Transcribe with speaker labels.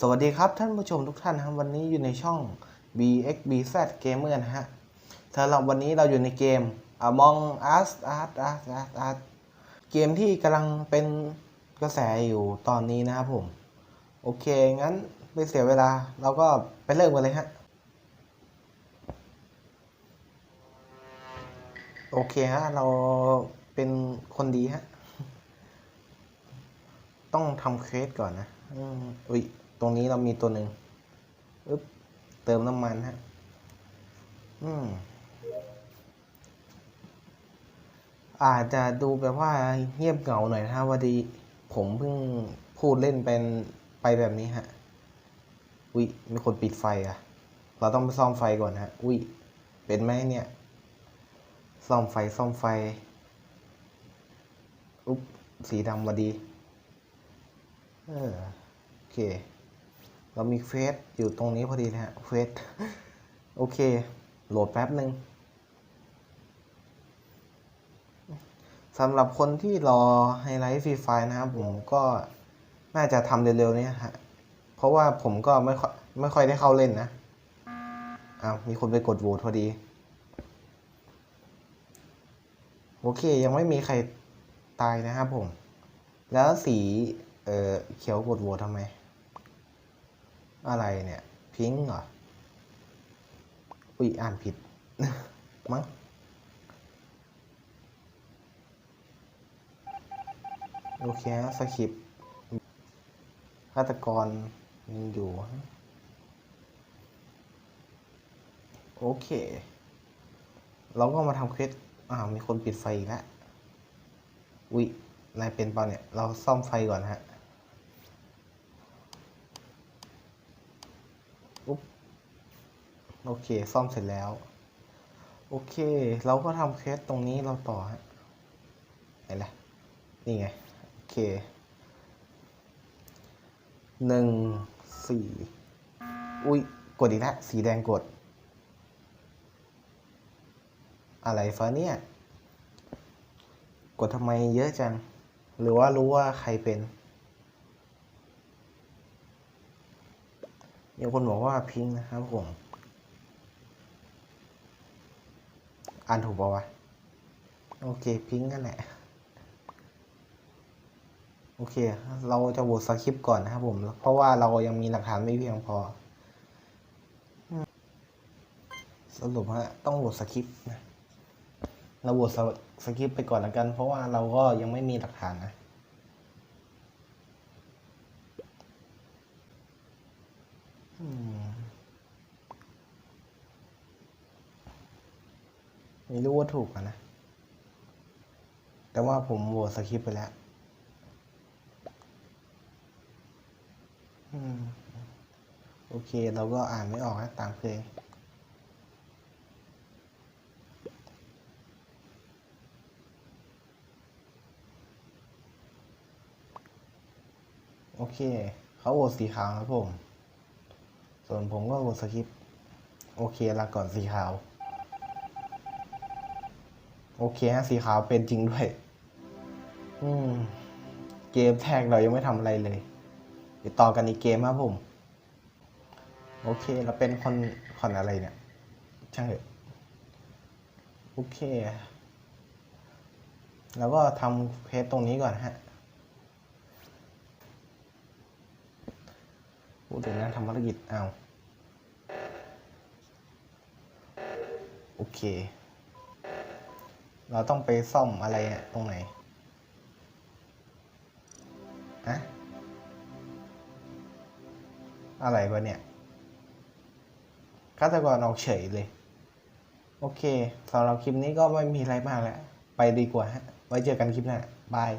Speaker 1: สวัสดีครับท่านผู้ชมทุกท่านครับวันนี้อยู่ในช่อง BXBZ Gamer นะฮะสำหรับวันนี้เราอยู่ในเกม Among Us Us Us Us Us เกมที่กำลังเป็นกระแสอยู่ตอนนี้นะครับผม โอเค งั้นไม่เสียเวลาเราก็ไปเริ่มกันเลยฮะ โอเคฮะ เราเป็นคนดีฮะ ต้องทำเควสก่อนนะอืมอุ้ย ตรงนี้เรามีตัวหนึ่งอึ๊บเติมน้ำมันฮะ อืม อาจจะดูแบบว่าเงียบเหงาหน่อยนะฮะวันดีผมเพิ่งพูดเล่นเป็นไปแบบนี้ฮะ อุ้ยมีคนปิดไฟอะเราต้องไปซ่อมไฟก่อนฮะ อุ้ยเป็นไหมเนี่ย ซ่อมไฟซ่อมไฟ อุ๊บสีดำมาดี เออ โอเค เรามีเฟซอยู่ตรงนี้พอดีนะฮะเฟซโอเค โหลดแป๊บหนึ่งสำหรับคนที่รอไฮไลท์ฟรีไฟนะครับผมก็น่าจะทำเร็วๆนี้ฮะเพราะว่าผมก็ไม่ค่อยไม่ค่อยได้เข้าเล่นนะอ้าวมีคนไปกดโหวตพอดี โอเคยังไม่มีใครตายนะครับผม แล้วสีเอ่อเขียวกดโหวตทำไม อะไรเนี่ย พิงค์เหรออุ้ยอ่านผิด มั้งโอเคสคริปฆาตกรยังอยู่ โอเค เราก็มาทำเควสอ่ามีคนปิดไฟอีกแล้วอุ้ยนายเป็นเปล่าเนี่ย เราซ่อมไฟก่อนฮะ อุ๊บโอเค ซ่อมเสร็จแล้ว โอเค เราก็ทำเคสตรงนี้เราต่อฮะไหนล่ะ นี่ไง โอเคหนึ่งสี่อุ้ย กดอีกแล้วสีแดงกด อะไรฟ้าเนี่ย กดทำไมเยอะจัง หรือว่ารู้ว่าใครเป็น มีคนบอกว่าพิงนะครับผมอ่านถูกป่าวะ โอเคพิงค์นั่นแหละ โอเค เราจะโหวตสคริปต์ก่อนนะครับผม เพราะว่าเรายังมีหลักฐานไม่เพียงพอ สรุปฮะต้องโหวตสคริปต์นะเราโหวตสสคริปต์ไปก่อนแล้วกัน เพราะว่าเราก็ยังไม่มีหลักฐานนะ อืม ไม่รู้ว่าถูกอะนะ แต่ว่าผมโหวตสคริปต์ไปแล้วอโอเค เราก็อ่านไม่ออกนะตามเคยโอเค เขาโหวตสีขาวครับผม ส่วนผมก็โหวตสคริปโอเคลาก่อนสีขาว โอเคฮะสีขาวเป็นจริงด้วย อืม เกมแทกเรายังไม่ทำอะไรเลยเดี๋ยวต่อกันอีกเกมครับผม โอเคเราเป็นคนคนอะไรเนี่ย ช่างเถอะโอเค แล้วก็ทำเพจตรงนี้ก่อนฮะ พูดถึงนั้นทำภารกิจเอาโอเค เราต้องไปซ่อมอะไรตรงไหนอะอะไรวะเนี่ยฆาตกรออกเฉยเลย โอเคสำหรับคลิปนี้ก็ไม่มีอะไรมากแล้ว ไปดีกว่าฮะ ไว้เจอกันคลิปหน้า บาย